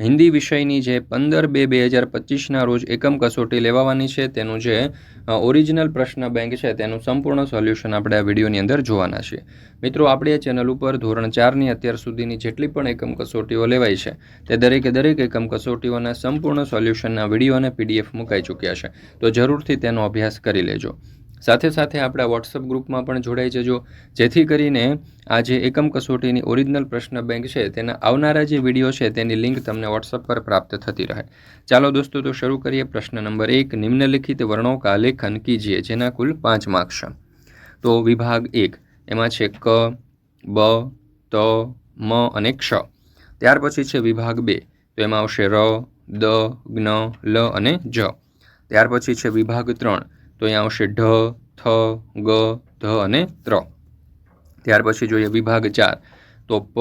હિન્દી વિષયની જે પંદર બે બે હજાર પચીસના રોજ એકમ કસોટી લેવાવાની છે, તેનું જે ઓરિજિનલ પ્રશ્ન બેંક છે, તેનું સંપૂર્ણ સોલ્યુશન આપણે આ વિડીયોની અંદર જોવાના છીએ. મિત્રો, આપણી આ ચેનલ ઉપર ધોરણ ચારની અત્યાર સુધીની જેટલી પણ એકમ કસોટીઓ લેવાઈ છે, તે દરેકે દરેક એકમ કસોટીઓના સંપૂર્ણ સોલ્યુશનના વીડિયો અને પીડીએફ મુકાઈ ચૂક્યા છે. તો જરૂરથી તેનો અભ્યાસ કરી લેજો. સાથે સાથે આપણા વોટ્સઅપ ગ્રુપમાં પણ જોડાઈ જજો. જેથી કરીને આ જે એકમ કસોટીની ઓરિજિનલ પ્રશ્ન બેંક છે, તેના આવનારા જે વીડિયો છે, તેની લિંક તમને વોટ્સઅપ પર પ્રાપ્ત થતી રહે. ચાલો દોસ્તો, તો શરૂ કરીએ પ્રશ્ન નંબર એક, નિમ્નલિખિત વર્ણો કા લેખન કીજીએ, જેના કુલ પાંચ માર્ક્સ તો વિભાગ એક, એમાં છે ક, બ, ત, મ અને ક્ષ. ત્યાર પછી છે વિભાગ બે, તો એમાં આવશે ર, દ જ્ઞ લ અને જ. ત્યાર પછી છે વિભાગ ત્રણ તો અહીંયા આવશે ઢ, થ, ગ, ધ અને ત્ર. ત્યાર પછી જોઈએ વિભાગ ચાર. તો પ,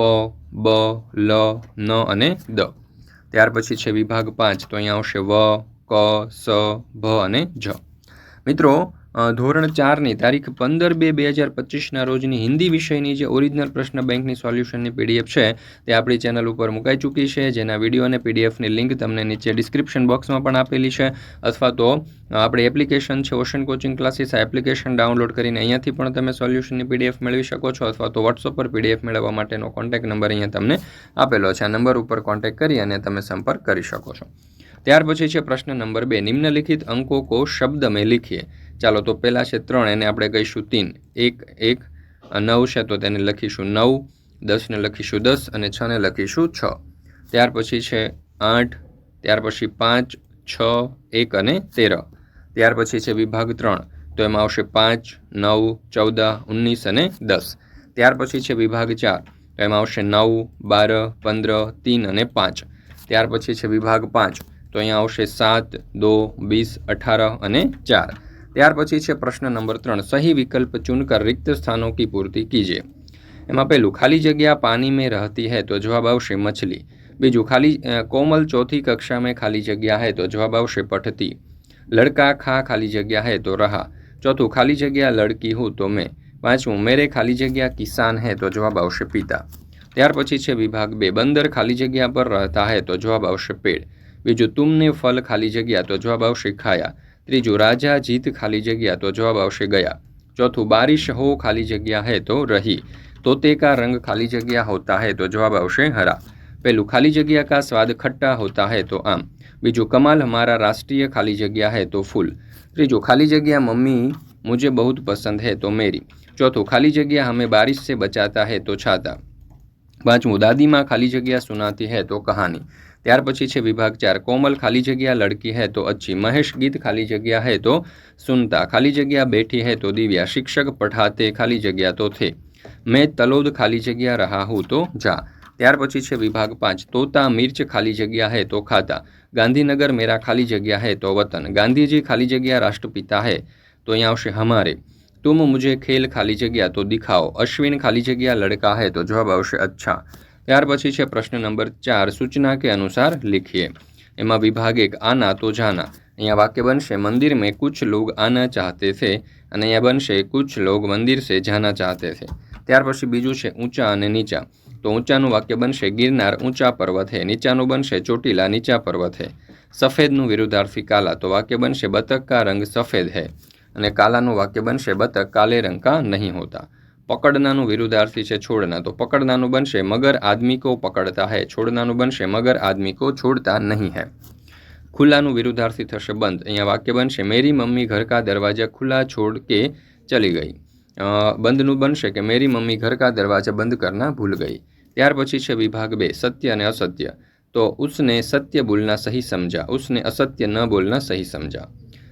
બ, લ, ન અને દ. ત્યાર પછી છે વિભાગ પાંચ. તો અહીંયા આવશે વ, ક, સ, ભ અને જ. મિત્રો ધોરણ ચારની તારીખ પંદર બે બે હજાર પચીસના રોજની હિન્દી વિષયની જે ઓરિજિનલ પ્રશ્ન બેંકની સોલ્યુશનની પીડીએફ છે, તે આપણી ચેનલ ઉપર મુકાઈ ચૂકી છે. જેના વીડિયો અને પીડીએફની લિંક તમને નીચે ડિસ્ક્રિપ્શન બોક્સમાં પણ આપેલી છે. અથવા તો આપણી એપ્લિકેશન છે, ઓશન કોચિંગ ક્લાસીસ, આ એપ્લિકેશન ડાઉનલોડ કરીને અહીંયાથી પણ તમે સોલ્યુશનની પીડીએફ મેળવી શકો છો. અથવા તો વોટ્સઅપ પર પીડીએફ મેળવવા માટેનો કોન્ટેક્ટ નંબર અહીંયા તમને આપેલો છે. આ નંબર ઉપર કોન્ટેક કરી અને તમે સંપર્ક કરી શકો છો. ત્યાર પછી છે પ્રશ્ન નંબર બે, નિમ્નલિખિત અંકો કો શબ્દ મેં લીખીએ. ચાલો તો પહેલાં છે ત્રણ, એને આપણે કહીશું તીન. એક એક નવ છે તો તેને લખીશું નવ દસને લખીશું દસ અને છને લખીશું છ. ત્યાર પછી છે આઠ, ત્યાર પછી પાંચ, છ, એક અને તેર. ત્યાર પછી છે વિભાગ ત્રણ, તો એમાં આવશે પાંચ, નવ, ચૌદ ઓગણીસ અને દસ. ત્યાર પછી છે વિભાગ ચાર, તો એમાં આવશે નવ, બાર, પંદર, તીન અને પાંચ. ત્યાર પછી છે વિભાગ પાંચ, તો અહીંયા આવશે સાત, દો, વીસ, અઠાર અને ચાર. त्यार पी प्रश्न नंबर तर सही विकल्प चुनकर रिक्त स्थानों की पूर्ति कीजिए एम पेलू खाली जगह पानी में रहती है तो जवाब आशे मछली बीजू खाली कोमल चौथी कक्षा में खाली जगह है तो जवाब आशे पठती लड़का खा खाली जगह है तो रहा चौथु खाली जगह लड़की हूँ तो मैं पांचवू मेरे खाली जगह किसान है तो जवाब आशे पिता त्यार पी विभाग बे बंदर खाली जगह पर रहता है तो जवाब आशे पेड़ बीजू तुमने फल खाली जगह तो जवाब आशे खाया ત્રીજું રાજા જીત ખાલી જગ્યા તો જવાબ આવશે ગયા ચોથું બારિશ હો ખાલી જગ્યા है તો રહી तोते का रंग खाली जगह होता है तो जवाब આવશે હરા પહેલું ખાલી જગ્યા का स्वाद खट्टा होता है तो आम બીજું कमाल हमारा राष्ट्रीय खाली जगह है तो फूल ત્રીજું खाली जगह मम्मी मुझे बहुत पसंद है तो मेरी ચોથું खाली जगह हमें बारिश से बचाता है तो छाता પાંચમું દાદીમાં ખાલી જગ્યા સુનાતી હૈ તો કહાની. ત્યાર પછી છે વિભાગ ચાર. કોમલ ખાલી જગ્યા, લડકી હૈ તો અચ્છી. મહેશ ગીત ખાલી જગ્યા હૈ તો સુનતા. ખાલી જગ્યા બેઠી હૈ તો દિવ્યા. શિક્ષક પઢાતે ખાલી જગ્યા તો થે. મેં તલોદ ખાલી જગ્યા રહા હું તો જા. ત્યાર પછી છે વિભાગ પાંચ. તોતા મિર્ચ ખાલી જગ્યા હૈ તો ખાતા. ગાંધીનગર મેરા ખાલી જગ્યા હૈ તો વતન. ગાંધીજી ખાલી જગ્યા રાષ્ટ્રપિતા હૈ તો અહીંયા આવશે હમારે. तुम मुझे खेल खाली जगह तो दिखाओ अश्विन खाली जगह लड़का है तो जवाब આવશે અચ્છા ત્યાર પછી છે પ્રશ્ન નંબર ચાર સૂચના કે અનુસાર लिखिए એમાં વિભાગ એક આના તો જાના અહીંયા વાક્ય બનશે મંદિર में कुछ लोग आना चाहते थे અને અહીંયા બનશે कुछ लोग मंदिर से जाना चाहते थे ત્યાર પછી બીજું છે ઊંચા અને નીચા તો ઊંચાનું વાક્ય બનશે ગિરનાર ઊંચા પર્વત હે નીચાનું બનશે ચોટીલા નીચા પર્વત હે સફેદનું વિરુદ્ધાર્થી કાલા તો વાક્ય બનશે બતક કા રંગ સફેદ હે અને કાલાનું વાક્ય બનશે બતક કાલે રંગકા નહીં હોતા. પકડનાનું વિરુદ્ધાર્થી છે, છોડના. તો પકડનાનું બનશે, મગર આદમી કો પકડતા હૈ. છોડનાનું બનશે, મગર આદમી કો છોડતા નહીં હૈ. ખુલ્લાનું વિરુદ્ધાર્થી થશે, બંધ. અહીંયા વાક્ય બનશે, મેરી મમ્મી ઘર કા દરવાજા ખુલ્લા છોડ કે ચલી ગઈ. બંધનું બનશે કે મેરી મમ્મી ઘર કા દરવાજા બંધ કરના ભૂલ ગઈ. ત્યાર પછી છે, વિભાગ બે, સત્ય અને અસત્ય. તો, ઉસને સત્ય બોલના સહી સમજા, ઉસને અસત્ય ન બોલના સહી સમજા.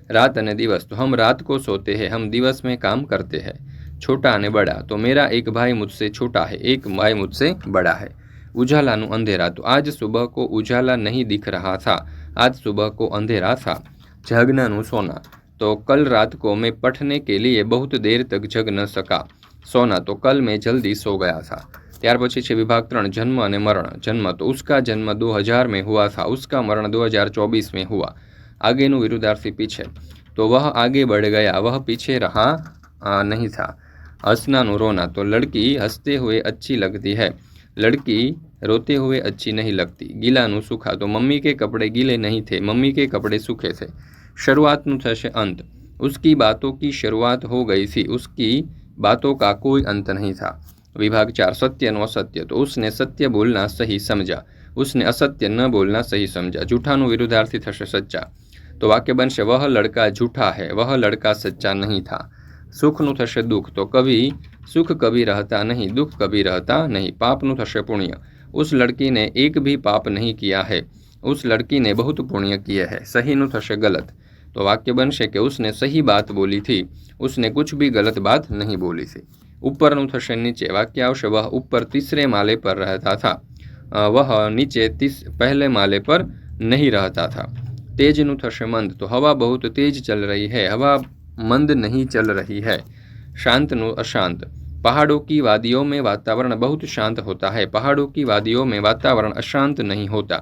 रात अने दिवस तो हम रात को सोते हैं, हम दिवस में काम करते हैं। छोटा अने बड़ा तो मेरा एक भाई मुझसे छोटा है, एक भाई मुझसे बड़ा है। उजाला नु अंधेरा तो आज सुबह को उजाला नहीं दिख रहा था, आज सुबह को अंधेरा था। जगना नु सोना तो कल रात को मैं पढ़ने के लिए बहुत देर तक जग न सका। सोना तो कल मैं जल्दी सो गया था। त्यार પછી છે विभाग तरण, जन्म अने मरण। जन्म तो उसका जन्म दो हज़ार में हुआ था, उसका मरण दो हज़ार चौबीस में हुआ। आगे नु विरुद्धार्थी पीछे। तो वह आगे बढ़ गया। वह पीछे रहा आ, नहीं था। हंसना नो रोना। तो लड़की हँसते हुए अच्छी लगती है। लड़की रोते हुए अच्छी नहीं लगती। गीला नु सूखा। तो मम्मी के कपड़े गीले नहीं थे। मम्मी के कपड़े सूखे थे। शुरुआत नु थे अंत। उसकी बातों की शुरुआत हो गई थी। उसकी बातों का कोई अंत नहीं था। विभाग चार सत्य न असत्य। तो उसने सत्य बोलना सही समझा। उसने असत्य न बोलना सही समझा। जूठा नु विरुद्धार्थी थे सच्चा। તો વાક્ય બનશે वह लड़का झूठा है, वह लड़का सच्चा नहीं था। सुख થશે દુઃખ तो कभी, सुख कभी रहता नहीं દુઃખ कभी रहता नहीं, पाप થશે पुण्य। उस लड़की ने एक भी पाप नहीं किया है, उस लड़की ने बहुत पुण्य किया है, सही नु थशे गलत। तो वाक्य बनशे कि उसने सही बात बोली थी, उसने कुछ भी गलत बात नहीं बोली थी। ऊपर नु नीचे वाक्य आवश्य वह ऊपर तीसरे माले पर रहता था वह नीचे तीस, पहले माले पर नहीं रहता था। तेज नु મંદ मंद तो हवा बहुत तेज चल रही है, हवा मंद नहीं चल रही है। शांत नु अशांत। पहाड़ों की वादियों में वातावरण बहुत शांत होता है, पहाड़ों की वादियों में वातावरण अशांत नहीं होता।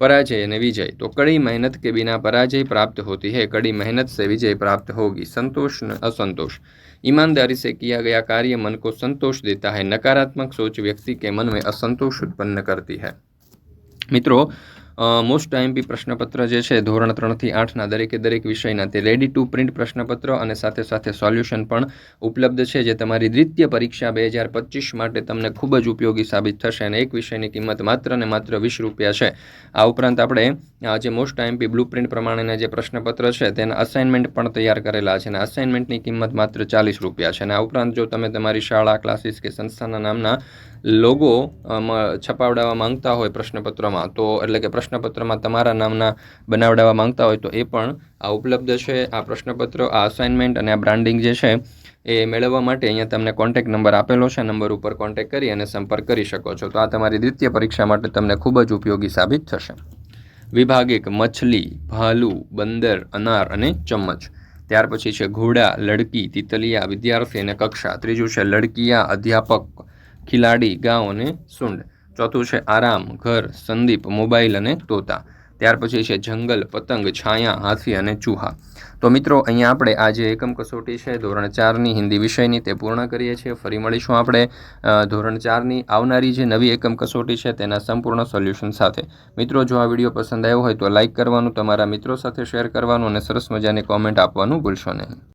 पराजय ने विजय तो कड़ी मेहनत के बिना पराजय प्राप्त होती है, कड़ी मेहनत से विजय प्राप्त होगी, संतोष न असंतोष। ईमानदारी से किया गया कार्य मन को संतोष देता है, नकारात्मक सोच व्यक्ति के मन में असंतोष उत्पन्न करती है। मित्रों મોસ્ટ આઈએમપી પ્રશ્નપત્ર જે છે, ધોરણ ત્રણથી આઠના દરેકે દરેક વિષયના તે રેડી ટુ પ્રિન્ટ પ્રશ્નપત્ર અને સાથે સાથે સોલ્યુશન પણ ઉપલબ્ધ છે, જે તમારી દ્વિતીય પરીક્ષા બે હજાર પચીસ માટે તમને ખૂબ જ ઉપયોગી સાબિત થશે અને એક વિષયની કિંમત માત્ર ને માત્ર વીસ રૂપિયા છે. આ ઉપરાંત આપણે જે મોસ્ટ આઈએમપી બ્લુ પ્રિન્ટ પ્રમાણેના જે પ્રશ્નપત્ર છે, તેના અસાઇનમેન્ટ પણ તૈયાર કરેલા છે અને અસાઇનમેન્ટની કિંમત માત્ર ચાલીસ રૂપિયા છે. અને આ ઉપરાંત જો તમે તમારી શાળા ક્લાસીસ કે સંસ્થાના નામના લોગો છપાવડાવવા માંગતા હોય પ્રશ્નપત્રમાં, તો એટલે કે પ્રશ્નપત્રમાં તમારા નામના બનાવડાવવા માંગતા હોય, તો એ પણ આ ઉપલબ્ધ છે. આ પ્રશ્નપત્ર, આ અસાઇનમેન્ટ અને આ બ્રાન્ડિંગ જે છે, એ મેળવવા માટે અહીંયા તમને કોન્ટેક નંબર આપેલો છે. નંબર ઉપર કોન્ટેક કરી અને સંપર્ક કરી શકો છો. તો આ તમારી દ્વિતીય પરીક્ષા માટે તમને ખૂબ જ ઉપયોગી સાબિત થશે. વિભાગ એક, મછલી, ભાલુ, બંદર, અનાર અને ચમચ ત્યાર પછી છે ઘોડા, લડકી, તિતલિયા, વિદ્યાર્થી અને કક્ષા. ત્રીજું છે લડકિયા અધ્યાપક ખિલાડી ગાંવ અને સુંડ. ચોથું છે આરામ, ઘર, સંદીપ, મોબાઈલ અને તોતા. ત્યાર પછી છે જંગલ, પતંગ, છાયા, હાથી અને ચૂહા. તો મિત્રો, અહીંયા આપણે આ જે એકમ કસોટી છે, ધોરણ ચારની હિન્દી વિષયની તે પૂર્ણ કરીએ છીએ. ફરી મળીશું આપણે ધોરણ ચારની આવનારી જે નવી એકમ કસોટી છે, તેના સંપૂર્ણ સોલ્યુશન સાથે. મિત્રો, જો આ વીડિયો પસંદ આવ્યો હોય તો લાઇક કરવાનું, તમારા મિત્રો સાથે શેર કરવાનું અને સરસ મજાની કોમેન્ટ આપવાનું ભૂલશો નહીં.